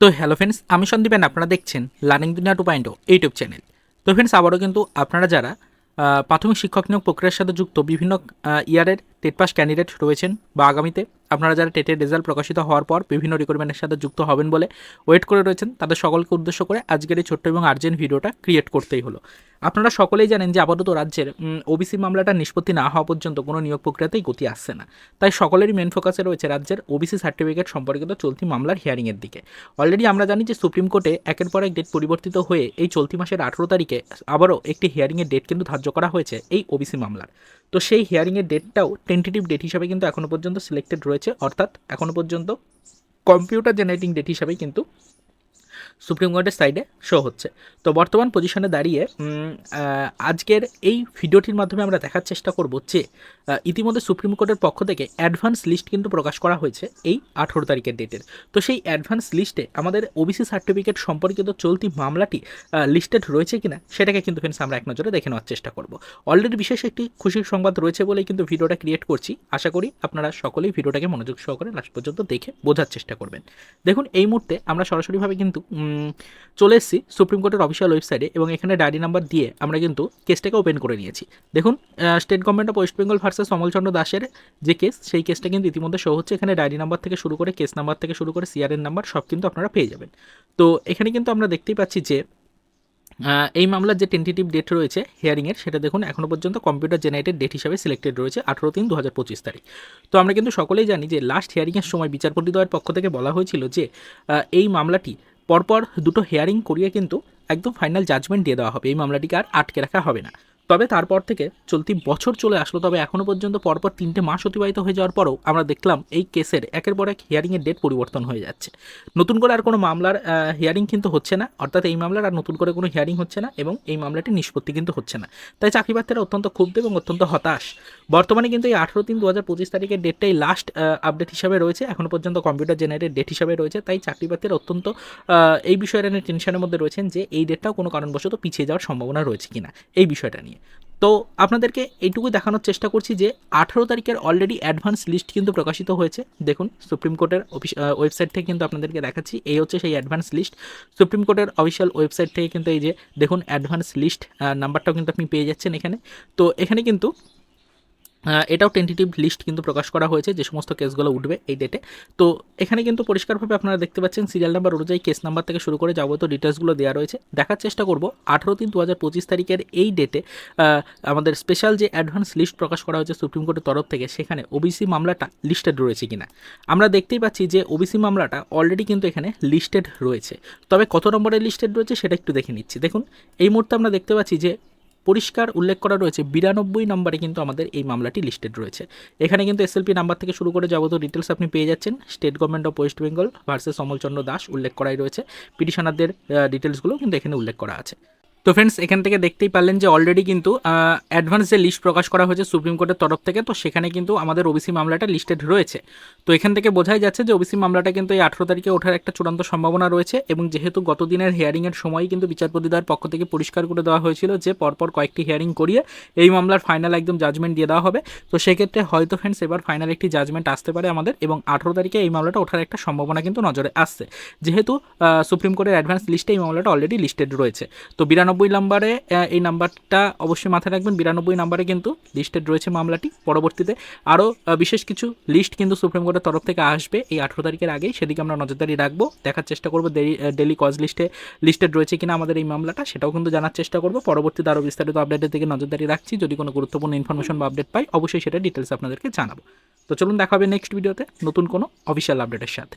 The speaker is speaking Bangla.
তো হ্যালো ফ্রেন্ডস আমি সন্দীপেন আপনারা দেখছেন learning Duniya two point YouTube channel তো ফ্রেন্ডস আবারও কিন্তু আপনারা যারা প্রাথমিক শিক্ষক নিয়োগ প্রক্রিয়ার সাথে যুক্ত বিভিন্ন ইয়ারের টেট পাস ক্যান্ডিডেট রয়েছেন বা আগামীতে আপনারা যারা টেটের রেজাল্ট প্রকাশিত হওয়ার পর বিভিন্ন রিক্রুটমেন্টের সাথে যুক্ত হবেন বলে ওয়েট করে রয়েছেন, তাদের সকলকে উদ্দেশ্য করে আজকের এই ছোট্ট এবং আর্জেন্ট ভিডিওটা ক্রিয়েট করতেই হলো। আপনারা সকলেই জানেন যে আপাতত রাজ্যের ওবিসি মামলাটা নিষ্পত্তি না হওয়া পর্যন্ত কোনো নিয়োগ প্রক্রিয়াতেই গতি আসছে না। তাই সকলেরই মেন ফোকাসে রয়েছে রাজ্যের ওবিসি সার্টিফিকেট সম্পর্কিত চলতি মামলার হিয়ারিংয়ের দিকে। অলরেডি আমরা জানি যে সুপ্রিম কোর্টে একের পর এক ডেট পরিবর্তিত হয়ে এই চলতি মাসের আঠেরো তারিখে আবারও একটি হিয়ারিংয়ের ডেট কিন্তু ধার্য করা হয়েছে এই ওবিসি মামলার। তো সেই হিয়ারিংয়ের ডেটটাও টেন্টেটিভ ডেট হিসাবে কিন্তু এখনও পর্যন্ত সিলেক্টেড রয়েছে। অর্থাৎ এখনও পর্যন্ত কম্পিউটার জেনারেটিং ডেট হিসাবেই কিন্তু সুপ্রিম কোর্টের সাইডে শো হচ্ছে। তো বর্তমান পজিশনে দাঁড়িয়ে আজকের এই ভিডিওটির মাধ্যমে আমরা দেখার চেষ্টা করব যে ইতিমধ্যে সুপ্রিম কোর্টের পক্ষ থেকে অ্যাডভান্স লিস্ট কিন্তু প্রকাশ করা হয়েছে এই আঠেরো তারিখের ডেটের তো সেই অ্যাডভান্স লিস্টে আমাদের ওবিসি সার্টিফিকেট সম্পর্কিত চলতি মামলাটি লিস্টেড রয়েছে কিনা, সেটাকে কিন্তু ফ্রেন্ডস আমরা এক নজরে দেখে নেওয়ার চেষ্টা করব। অলরেডি বিশেষ একটি খুশির সংবাদ রয়েছে বলেই কিন্তু ভিডিওটা ক্রিয়েট করছি। আশা করি আপনারা সকলেই ভিডিওটাকে মনোযোগ সহকারে লাস্ট পর্যন্ত দেখে বোঝার চেষ্টা করবেন। দেখুন, এই মুহূর্তে আমরা সরাসরিভাবে কিন্তু চলে এসেছি সুপ্রিম কোর্টের অফিসিয়াল ওয়েবসাইটে এবং এখানে ডায়েরি নাম্বার দিয়ে আমরা কিন্তু কেসটাকে ওপেন করে নিয়েছি। দেখুন state government of West Bengal versus Amalchandra দাসের যে কেস সেই কেসটা কিন্তু ইতিমধ্যে শো হচ্ছে। এখানে ডায়েরি নাম্বার থেকে শুরু করে কেস নাম্বার থেকে শুরু করে সিআরএন নাম্বার সব কিন্তু আপনারা পেয়ে যাবেন। তো এখানে কিন্তু আমরা দেখতেই পাচ্ছি যে এই মামলার যে টেন্টেটিভ ডেট রয়েছে হিয়ারিংয়ের সেটা দেখুন এখনও পর্যন্ত কম্পিউটার জেনারেটেড ডেট হিসাবে সিলেক্টেড রয়েছে আঠেরো তিন দু হাজার পঁচিশ তারিখ। তো আমরা কিন্তু সকলেই জানি যে লাস্ট হিয়ারিংয়ের সময় বিচারপতিদ্বয়ের পক্ষ থেকে বলা হয়েছিল যে এই মামলাটি পরপর দুটো হেয়ারিং করিয়ে কিন্তু একদম ফাইনাল জাজমেন্ট দিয়ে দেওয়া হবে। এই মামলাটিকে আর আটকে রাখা হবে না। তবে তারপর থেকে চলতি বছর চলে আসলো, তবে এখনও পর্যন্ত পরপর তিনটে মাস অতিবাহিত হয়ে যাওয়ার পরও আমরা দেখলাম এই কেসের একের পর এক হিয়ারিংয়ের ডেট পরিবর্তন হয়ে যাচ্ছে। নতুন করে আর কোনো মামলার হিয়ারিং কিন্তু হচ্ছে না, অর্থাৎ এই মামলার আর নতুন করে কোনো হিয়ারিং হচ্ছে না এবং এই মামলাটি নিষ্পত্তি কিন্তু হচ্ছে না। তাই চাকরি প্রার্থীরা অত্যন্ত ক্ষুব্ধ এবং অত্যন্ত হতাশ। বর্তমানে কিন্তু এই আঠেরো তিন দু হাজার পঁচিশ তারিখের ডেটটাই লাস্ট আপডেট হিসাবে রয়েছে এখনও পর্যন্ত কম্পিউটার জেনারেটেড ডেট হিসাবে রয়েছে, তাই চাকরি প্রার্থীরা অত্যন্ত এই বিষয়টা নিয়ে টেনশনের মধ্যে রয়েছেন যে এই ডেটটাও কোনো কারণবশত পিছিয়ে যাওয়ার সম্ভাবনা রয়েছে কিনা, এই বিষয়টা নিয়ে। তো আপনাদেরকে এইটুকু দেখানোর চেষ্টা করছি যে আঠারো তারিখের অলরেডি অ্যাডভান্স লিস্ট কিন্তু প্রকাশিত হয়েছে। দেখুন সুপ্রিম কোর্টের অফিস ওয়েবসাইট থেকে কিন্তু আপনাদেরকে দেখাচ্ছি। এই হচ্ছে সেই অ্যাডভান্স লিস্ট সুপ্রিম কোর্টের অফিসিয়াল ওয়েবসাইট থেকে কিন্তু এই যে, দেখুন অ্যাডভান্স লিস্ট নাম্বারটাও কিন্তু আপনি পেয়ে যাচ্ছেন এখানে। তো এখানে কিন্তু এটাও টেন্টেটিভ লিস্ট কিন্তু প্রকাশ করা হয়েছে, যে সমস্ত কেসগুলো উঠবে এই ডেটে তো এখানে কিন্তু পরিষ্কারভাবে আপনারা দেখতে পাচ্ছেন সিরিয়াল নাম্বার অনুযায়ী কেস নাম্বার থেকে শুরু করে যাবতীয় ডিটেলসগুলো দেওয়া রয়েছে। দেখার চেষ্টা করব, আঠারো তিন দু হাজার পঁচিশ তারিখের এই ডেটে আমাদের স্পেশাল যে অ্যাডভান্স লিস্ট প্রকাশ করা হয়েছে সুপ্রিম কোর্টের তরফ থেকে, সেখানে ওবিসি মামলাটা লিস্টেড রয়েছে কিনা। আমরা দেখতেই পাচ্ছি যে ওবিসি মামলাটা অলরেডি কিন্তু এখানে লিস্টেড রয়েছে। তবে কত নম্বরের লিস্টেড রয়েছে সেটা একটু দেখে নিচ্ছি। দেখুন, এই মুহূর্তে আমরা দেখতে পাচ্ছি যে পরিষ্কার উল্লেখ করা রয়েছে, বিরানব্বই নম্বরে কিন্তু আমাদের এই মামলাটি লিস্টেড রয়েছে। এখানে কিন্তু এসএলপি নাম্বার থেকে শুরু করে যাবতীয় ডিটেলস আপনি পেয়ে যাচ্ছেন। State government of West Bengal versus Amalchandra Das উল্লেখ করাই রয়েছে। পিটিশনারদের ডিটেলসগুলো কিন্তু এখানে উল্লেখ করা আছে। তো ফ্রেন্ডস এখান থেকে দেখতেই পারলেন যে অলরেডি কিন্তু অ্যাডভান্স যে লিস্ট প্রকাশ করা হয়েছে সুপ্রিম কোর্টের তরফ থেকে, তো সেখানে কিন্তু আমাদের ওবিসি মামলাটা লিস্টেড রয়েছে। তো এখান থেকে বোঝাই যাচ্ছে যে ওবিসি মামলাটা কিন্তু এই আঠেরো তারিখে ওঠার একটা চূড়ান্ত সম্ভাবনা রয়েছে এবং যেহেতু গত দিনের হিয়ারিংয়ের সময়ই কিন্তু বিচারপতিদ্বয়ের পক্ষ থেকে পরিষ্কার করে দেওয়া হয়েছিল যে পরপর কয়েকটি হিয়ারিং করিয়ে এই মামলার ফাইনাল একদম জাজমেন্ট দিয়ে দেওয়া হবে। তো সেক্ষেত্রে হয়তো ফ্রেন্ডস এবার ফাইনাল একটি জাজমেন্ট আসতে পারে আমাদের এবং আঠেরো তারিখে এই মামলাটা ওঠার একটা সম্ভাবনা কিন্তু নজরে আসছে। যেহেতু সুপ্রিম কোর্টের অ্যাডভান্স লিস্টে এই মামলাটা অলরেডি লিস্টেড রয়েছে। তো বিরানব্বই নাম্বারে এই নাম্বারটা অবশ্যই মাথায় রাখবেন। বিরানব্বই নাম্বারে কিন্তু লিস্টেড রয়েছে মামলাটি। পরবর্তীতে আরও বিশেষ কিছু লিস্ট কিন্তু সুপ্রিম কোর্টের তরফ থেকে আসবে এই আঠেরো তারিখের আগেই। সেদিকে আমরা নজরদারি রাখব, দেখার চেষ্টা করব ডেলি কজ লিস্টে লিস্টেড রয়েছে কিনা আমাদের এই মামলাটা, সেটাও কিন্তু জানার চেষ্টা করব। পরবর্তীতে আরও বিস্তারিত আপডেটের দিকে নজরদারি রাখছি। যদি কোনো গুরুত্বপূর্ণ ইনফরমেশন বা আপডেট পাই, অবশ্যই সেটা ডিটেলস আপনাদেরকে জানাব। তো চলুন দেখা হবে নেক্সট ভিডিওতে নতুন কোনো অফিসিয়াল আপডেটের সাথে।